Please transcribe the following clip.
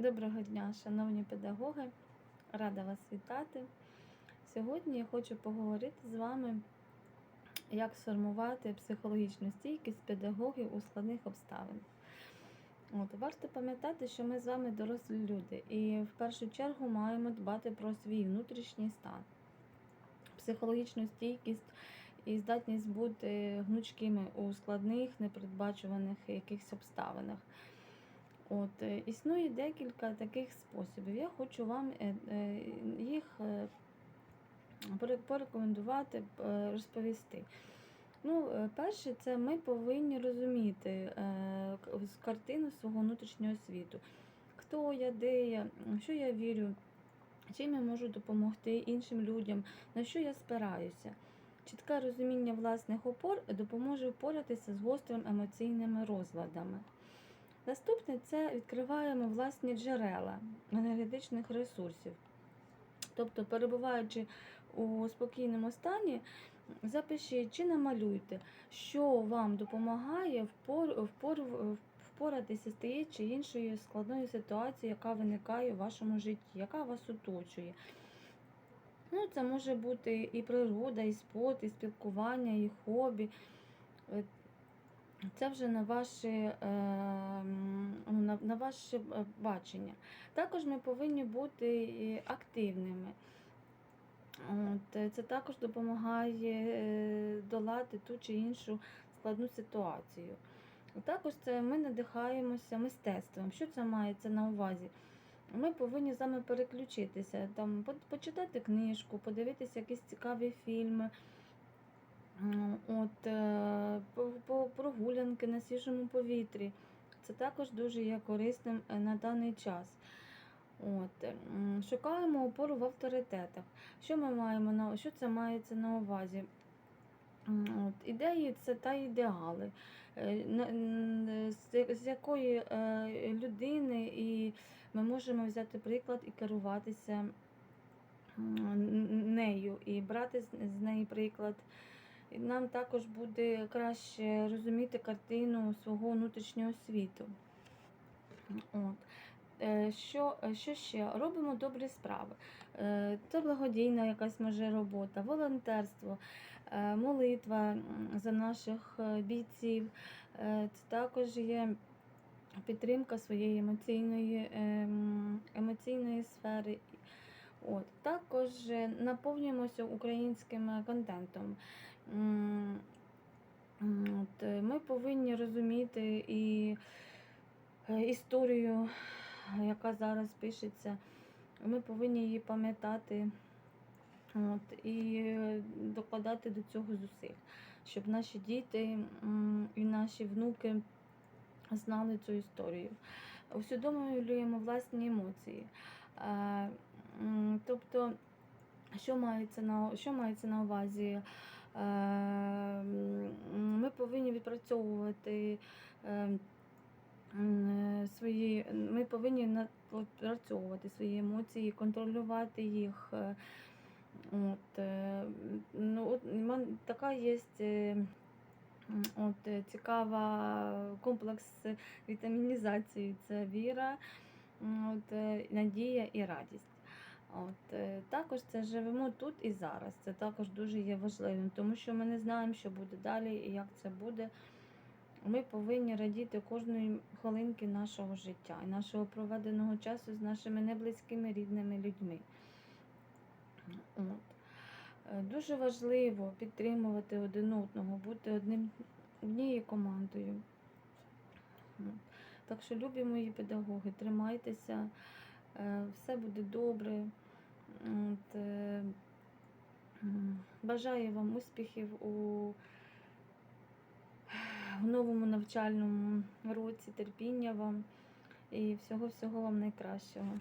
Доброго дня, шановні педагоги, рада вас вітати. Сьогодні я хочу поговорити з вами, як сформувати психологічну стійкість педагогів у складних обставинах. От, Варто пам'ятати, що ми з вами дорослі люди, і в першу чергу маємо дбати про свій внутрішній стан, психологічну стійкість і здатність бути гнучкими у складних, непередбачуваних якихось обставинах. От, е, Існує декілька таких способів. Я хочу вам е, е, їх порекомендувати, розповісти. Ну, Перше, це ми повинні розуміти картину свого внутрішнього світу. Хто я, де я, що я вірю, чим я можу допомогти іншим людям, на що я спираюся. Чітке розуміння власних опор допоможе впоратися з гострими емоційними розладами. Наступне це відкриваємо власні джерела енергетичних ресурсів. Тобто, перебуваючи у спокійному стані, запишіть чи намалюйте, що вам допомагає впор, впор, впоратися з тією чи іншою складною ситуацією, яка виникає у вашому житті, яка вас оточує. Ну, Це може бути і природа, і спорт, і спілкування, і хобі. Це вже на ваше ем, ну, на, ваше е, бачення. Також ми повинні бути активними. От, е, Це також допомагає е, долати ту чи іншу складну ситуацію. Також це ми надихаємося мистецтвом. Що це мається на увазі? Ми повинні з вами переключитися, там, почитати книжку, подивитися якісь цікаві фільми. От, е, Прогулянки на свіжому повітрі. Це також дуже є корисним е, на даний час. От, Шукаємо опору в авторитетах. Що ми маємо на що це мається на увазі? От, Ідеї це та ідеали, е, з якої людини і ми можемо взяти приклад і керуватися нею, і брати з неї приклад. І нам також буде краще розуміти картину свого внутрішнього світу. От. Е, що що ще? Робимо добрі справи. Е, це благодійна якась може робота, волонтерство, е, молитва за наших бійців. Це також є підтримка своєї емоційної, ем, емоційної сфери. От. Також наповнюємося українським контентом. От, Ми повинні розуміти і е, історію, яка зараз пишеться, ми повинні її пам'ятати от, і докладати до цього зусиль, щоб наші діти і наші внуки знали цю історію. Усвідомлюємо власні емоції. Тобто, що мається на що мається на увазі? Ми повинні відпрацьовувати свої, ми повинні відпрацьовувати свої емоції, контролювати їх. От, е, ну, от, Така є е, от, цікава комплекс вітамінізації це віра, от, е, надія і радість. От, е, Також це живемо тут і зараз. Це також дуже є важливим, тому що ми не знаємо, що буде далі і як це буде. Ми повинні радіти кожної хвилинки нашого життя і нашого проведеного часу з нашими неблизькими рідними людьми. От. Е, дуже важливо підтримувати один одного, бути одним, однією командою. Так що, любі мої педагоги, тримайтеся. Е, все буде добре. От, е, Бажаю вам успіхів у в новому навчальному році, терпіння вам і всього-всього вам найкращого.